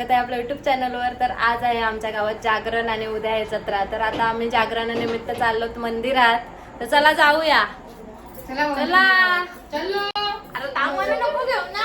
स्वागत आहे आपल्या युट्यूब चॅनलवर तर आज आहे आमच्या गावात जागरण आणि उद्या आहे जत्रा. तर आता आम्ही जागरणानिमित्त चाललो मंदिरात. तर चला जाऊया. चला. अरे तांबवाला नको घेऊ ना.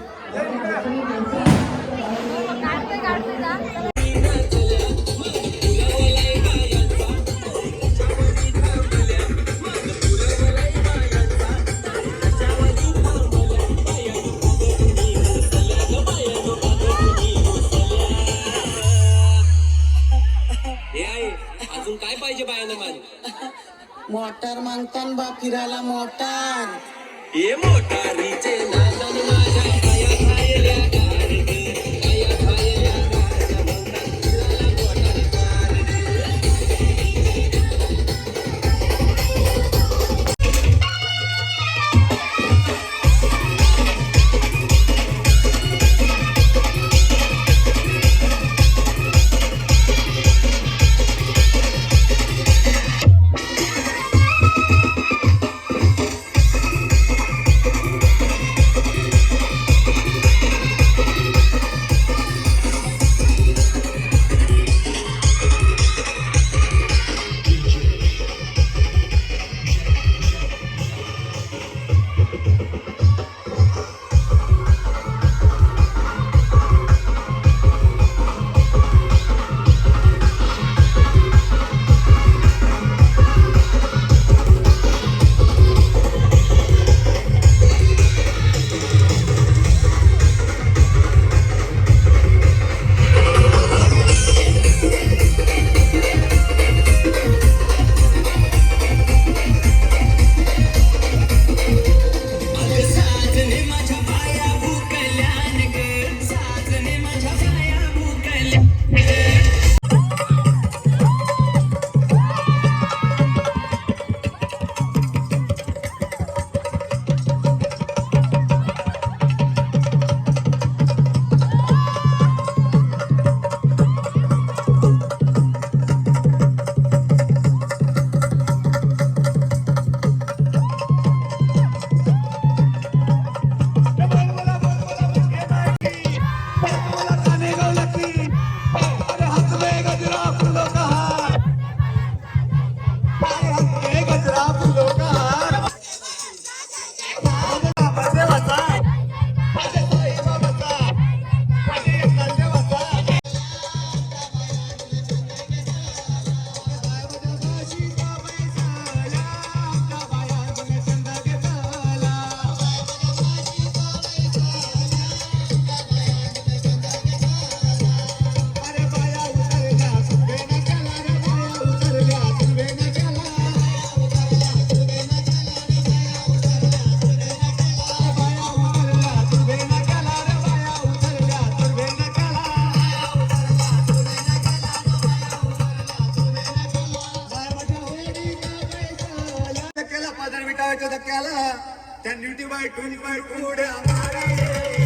त्या न्यूटी बाय ट्वेंटी बाय उड्या मारी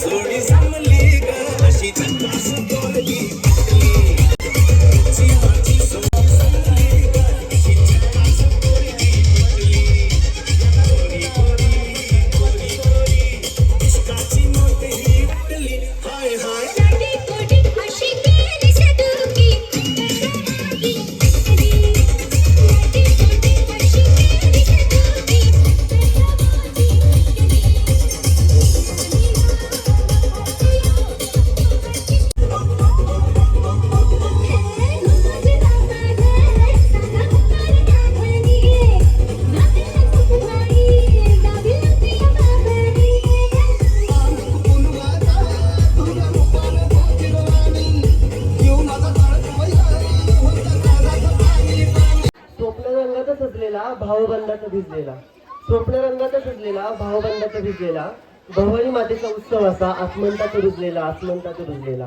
する भावबंधाचा भिजलेला. स्वप्न रंगाचा भिजलेला भावबंधाचा भिजलेला. भवानी मातेचा उत्सव असा आसमंताचा रुजलेला आसमंताचा रुजलेला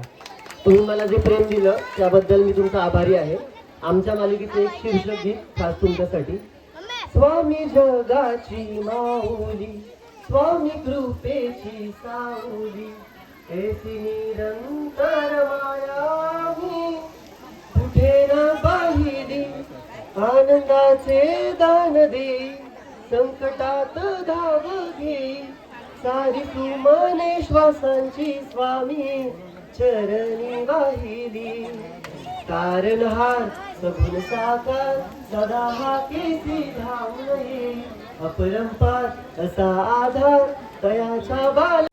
तुम्ही मला जे प्रेम दिलं त्याबद्दल मी तुमचा आभारी आहे. आमच्या मालिकेचं एक शीर्षक गीत खास तुमच्यासाठी. स्वामी जगाची माऊली स्वामी कृपेची साऊली. ऐसी निरंतर माया कुठे ना पाहिली आनंदाचे दान दे संकटात धाव घे. सारी तू श्वासांची स्वामी चरणी वाहिली. तारणहार सगुण साकार सदा हा केसी धावणे अपरंपार असा आधार तयाच्या बाल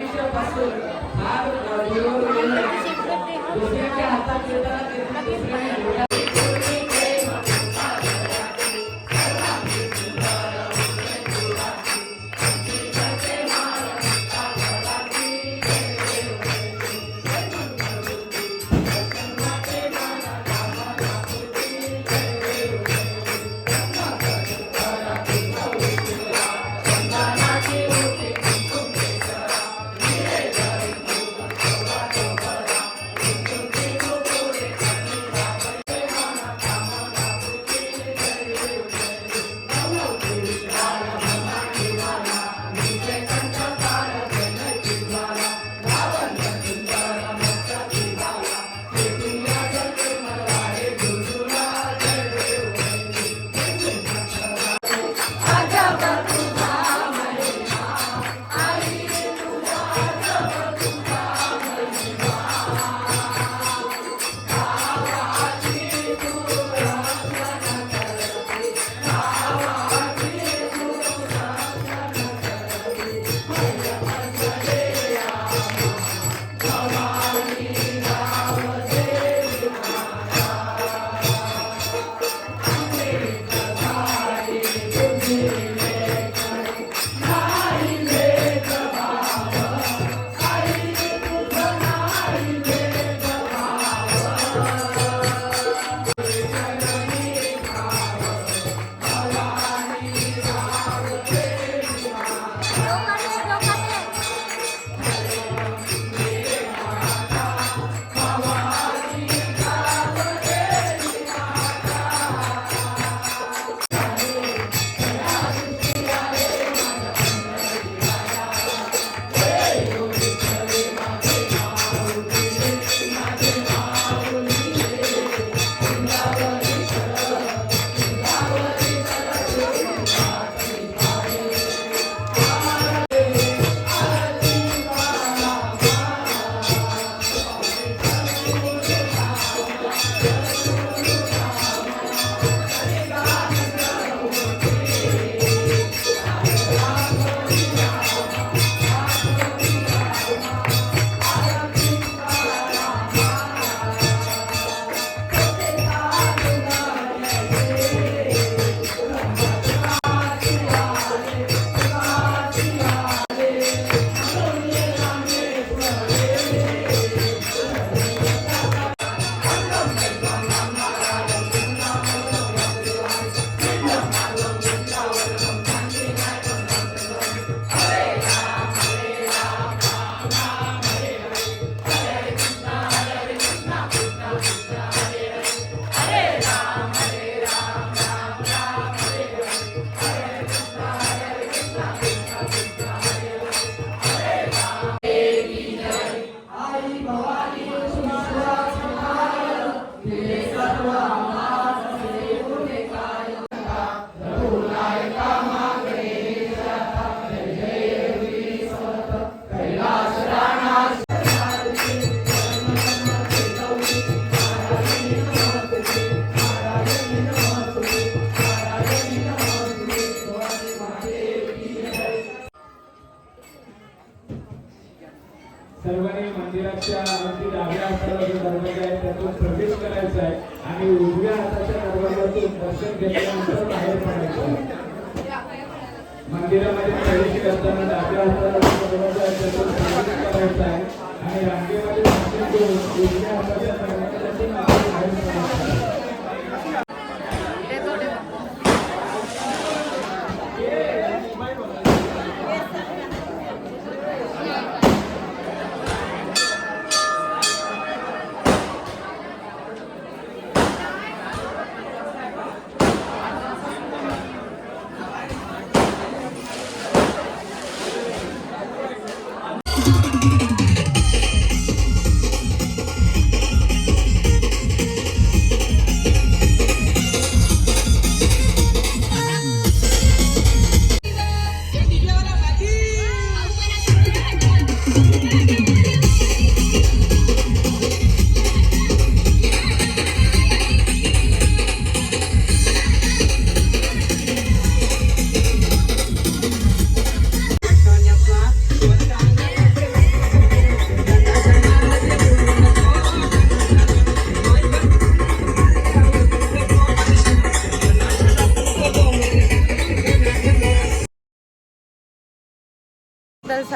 दुसऱ्याच्या हातात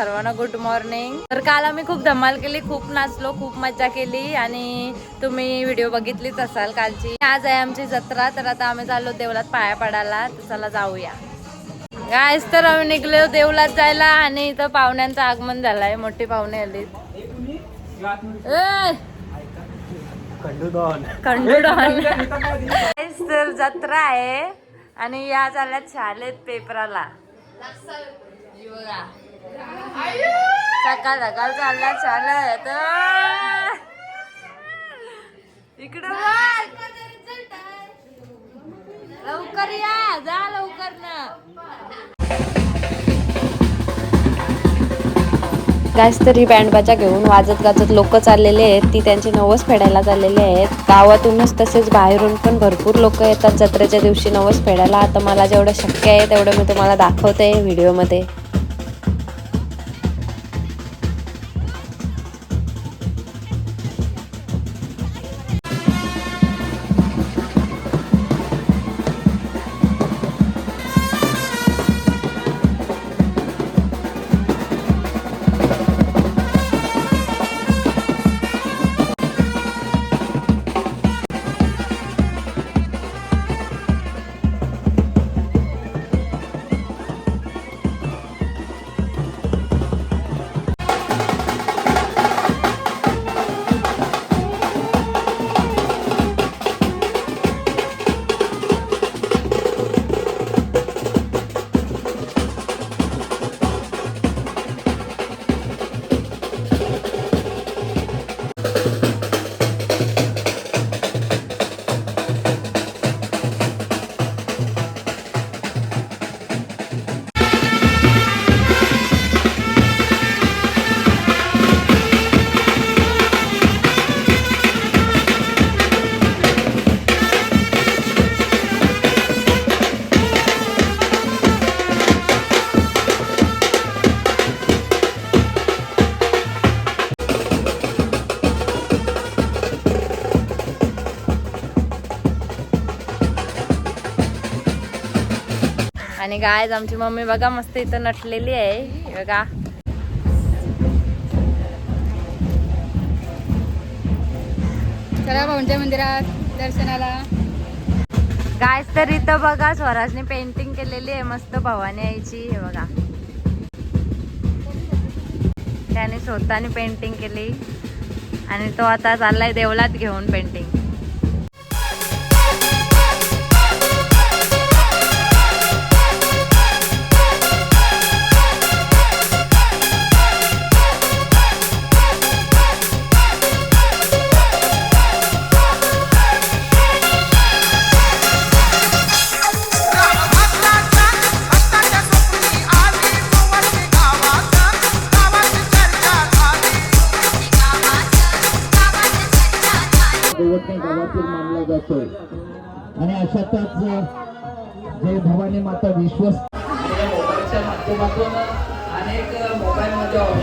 सर्वांना गुड मॉर्निंग तर काल आम्ही खूप धमाल केली खूप नाचलो खूप मजा केली आणि तुम्ही व्हिडिओ बघितलीच असाल कालची. आज आहे आमची जत्रा तर आता आम्ही चाललो देवलात पाया पडायला तर चला जाऊया. गायस तर आम्ही निघलो देवलात जायला आणि इथं पाहुण्यांचं आगमन झालंय मोठी पाहुणे आली Guys, तर जत्रा आहे आणि या झाल्यात शाळेत पेपराला. सकाळ सकाळ चालला चालत इकडं लवकर या जा लवकर ना गायस तरी बँडबाजा घेऊन वाजत गाजत लोक चाललेले आहेत. ती त्यांची नवस फेडायला चाललेले आहेत. गावातूनच तसेच बाहेरून पण भरपूर लोक येतात. जत्रेच्या दिवशी नवस फेडायला. आता मला जेवढं शक्य आहे तेवढं मी तुम्हाला दाखवते व्हिडिओमध्ये. आणि गायज आमची मम्मी बघा मस्त इथं नटलेली आहे. बघा. चला भाऊंच्या मंदिरात दर्शनाला? गायज तर इथं बघा स्वराजने पेंटिंग केलेली आहे मस्त भवानी आईची. हे बघा. त्याने स्वतःने पेंटिंग केली. आणि तो आता चाललाय देवलात घेऊन पेंटिंग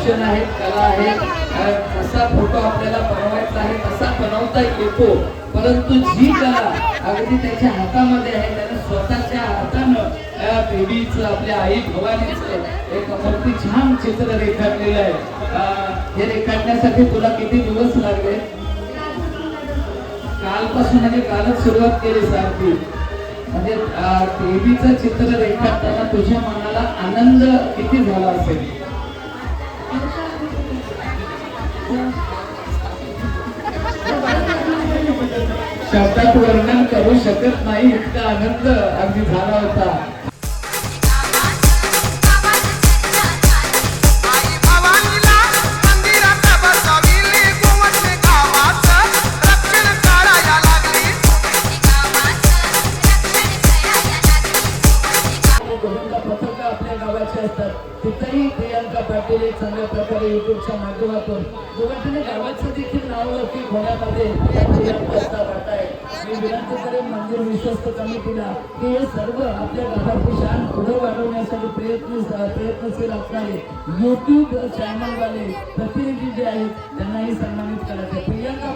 मोबाईलमध्ये ऑप्शन आहेत कला आहे. कसा फोटो आपल्याला बनवायचा आहे तसा बनवता येतो. परंतु जी कला अगदी त्याच्या हातामध्ये आहे त्याने स्वतःच्या हातानं त्या देवीचं आपल्या आई भवानीचं एक अगदी छान चित्र रेखाटलेलं आहे. हे रेखाटण्यासाठी तुला किती दिवस लागले? कालपासून आणि कालच सुरुवात केली सारखी. म्हणजे देवीचं चित्र रेखाटताना तुझ्या मनाला आनंद किती झाला असेल? शब्दात वर्णन करू शकत नाही इतका आनंद अगदी झाला होता. आपल्या गावाचे असतात. तिथेही प्रियांका पाटील एक चांगल्या प्रकारे युट्यूबच्या माध्यमातून मंदिर विश्वस्त कमिटीला की हे सर्व आपल्या गावाची शान पुढे वाढवण्यासाठी प्रयत्न प्रयत्नशील असणारे युट्यूब चॅनलवाले प्रतिनिधी जे आहेत त्यांनाही सन्मानित करायचे आहे. प्रियांका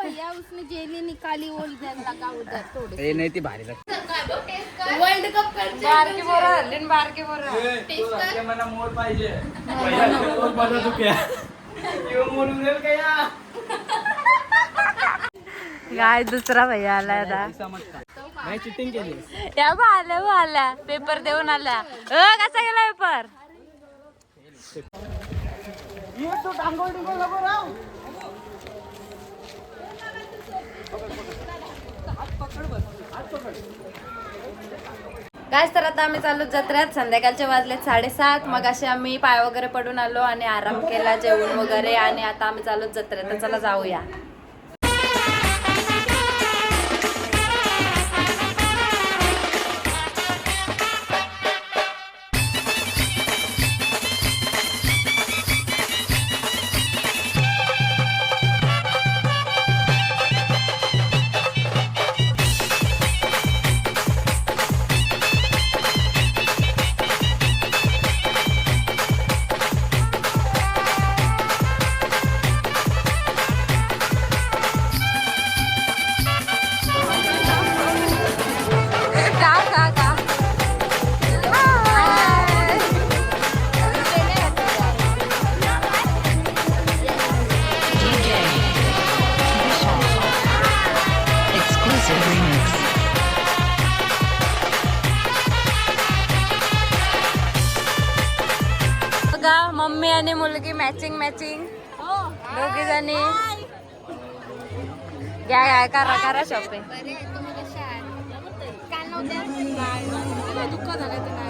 भैया उसने जेली निकाली वो इधर लगा उधर थोड़े नाही ती भारी वर्ल्ड कप कर बारकी पोरं हल्ली न बारकी पोरं. मला मोर पाहिजे. काय. दुसरा भैया आला आता. नाही चिटिंग केली. या बा आल्या बा आल्या. पेपर देऊन आल्या. अ कसा गेला पेपर गायस तर आता आम्ही चालू जत्रेत. संध्याकाळचे वाजलेत साडेसात. मग असे आम्ही पाय वगैरे पडून आलो आणि आराम केला जेवण वगैरे. आणि आता आम्ही चालू जत्रेत. तर चला जाऊया. आणि मुलगी मॅचिंग मॅचिंग दोघी जणी घ्या घ्या करा करा शॉपिंग दुःख झालं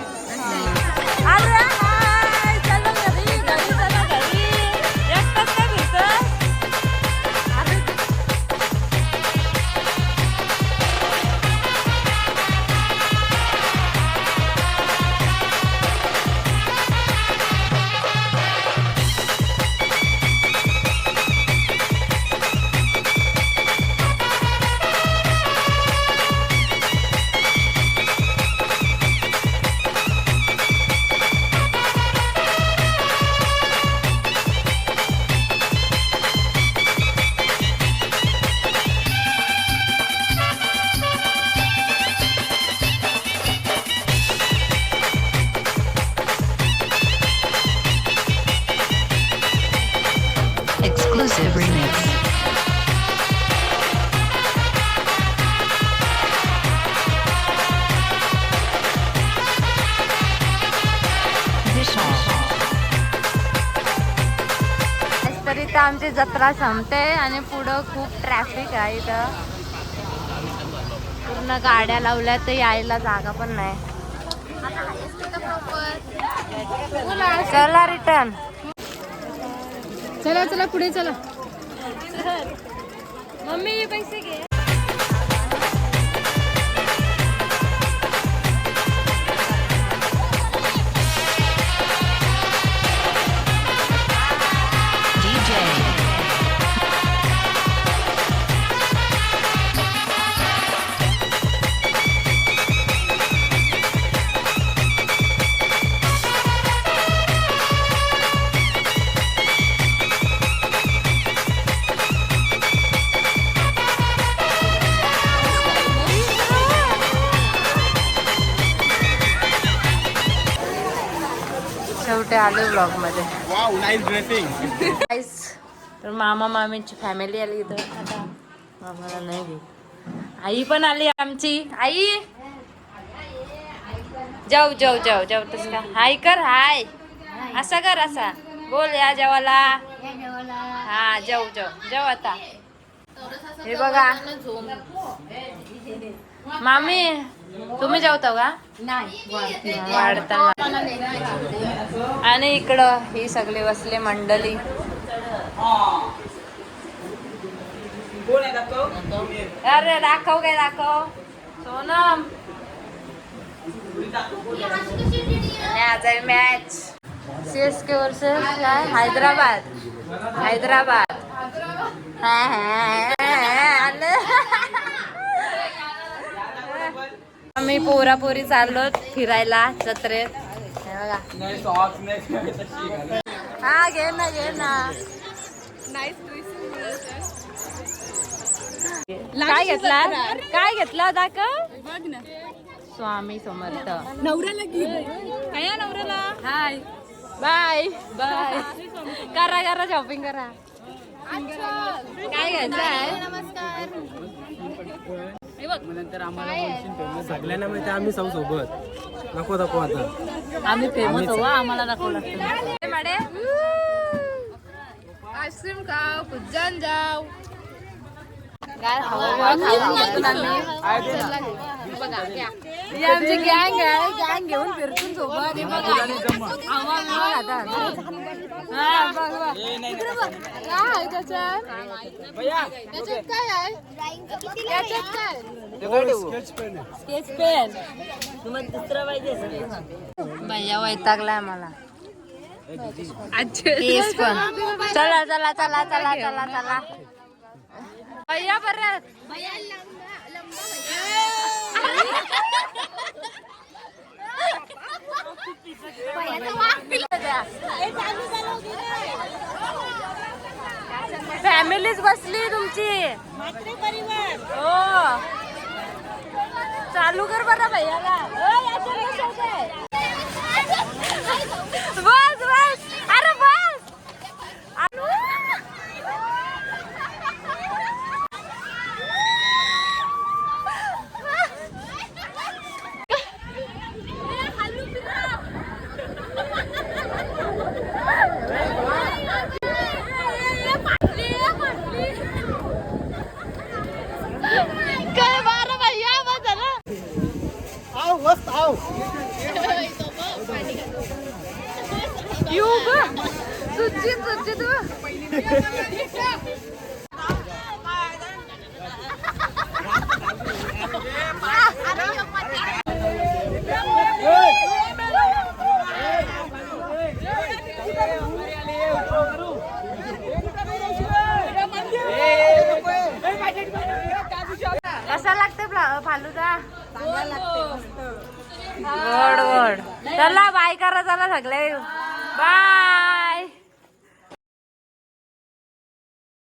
जत्रा संपते आणि पुढं खूप ट्रॅफिक आहे इथं. पूर्ण गाड्या लावल्या तर यायला जागा पण नाही. चला रिटर्न चला चला पुढे चला. मम्मी पैसे घे. मध्ये Guys, तर मामा मामीची फॅमिली आली इथं. आता मामाला नाही घे आई पण आली आमची. आई! जाऊ जाऊ जाऊ जाऊ तस का? हाय कर हाय. असा कर असा. बोल या जेवाला. हा जाऊ जाऊ. जाऊ आता. हे बघा. मामी तुम्ही जेवता का? वाढताना आणि इकडं ही सगळी बसले मंडळी. अरे दाखव काय दाखव? सोनम. आज आहे match C S K versus काय? हैदराबाद. हैदराबाद हा, हा, हा, आलं. आम्ही पोरा पोरी चाललो फिरायला जत्रेत हे बघा. घे ना घे ना काय घेतला? काय घेतला दाखव. स्वामी समर्थ. नवऱ्याला काय नवऱ्याला? हाय बाय बाय करा करा शॉपिंग करा. काय घ्यायचं आहे सगळ्यांना माहिती आम्ही सौ सोबत नको नको आता. आम्ही फेमस हो आम्हाला दाखवलं लागतं. माडे. आईस्क्रीम खाव कुज्जान जाव आम्ही आमची गँग आहे गँग घेऊन फिरतून सोबत काय आहे त्याच्यात त्याच्यात काय आहे त्याच्यात काय स्केच पेन भैया वैतागलाय मला केस पण. चला चला चला चला चला चला. भैया परत फॅमिलीच बसली तुमची. हो. चालू कर बरं भैयाला. बस बस. अरे बस.